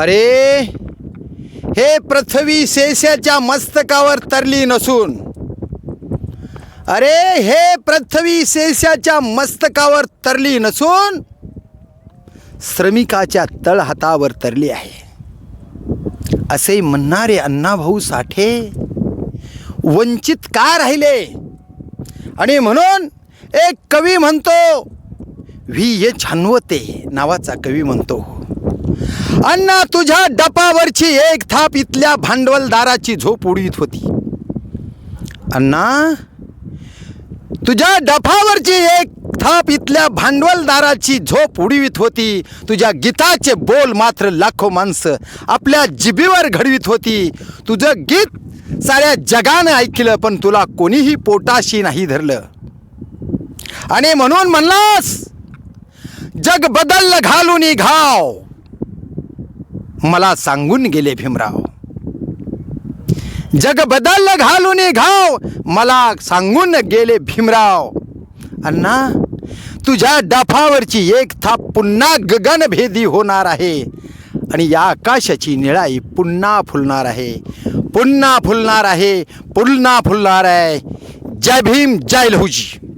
अरे हे पृथ्वी शेषाच्या मस्तकावर तरली नसून. अरे हे पृथ्वी शेषाच्या मस्तकावर तरली नसून श्रमिकाच्या तळहातावर तरली आहे. असे म्हणणारे अण्णाभाऊ साठे वंचित का राहिले? आणि म्हणून एक कवी म्हणतो व्ही ये छानवते नावाचा कवी म्हणतो. अण्णा तुझ्या डपावरची एक थाप इथल्या भांडवलदाराची झोप उडवीत होती. अण्णा तुझ्या डफावरची एक थाप इथल्या भांडवलदाराची झोप उडवीत होती. तुझ्या गीताचे बोल मात्र लाखो माणसं आपल्या जिभेवर घडवीत होती. तुझं गीत साऱ्या जगानं ऐकलं पण तुला कोणीही पोटाशी नाही धरलं. आणि म्हणून म्हणलास जग बदललं घालून घाव. मला सांगून गेले भीमराव. जग बदल घालून घाव मला सांगून गेले भीमराव. अण्णा तुझ्या डफावरची एक थाप पुन्हा गगनभेदी होणार आहे. आणि या आकाशाची निळाई पुन्हा फुलणार आहे. पुन्हा फुलणार आहे पुन्हा फुलणार आहे. जय भीम जय लहुजी.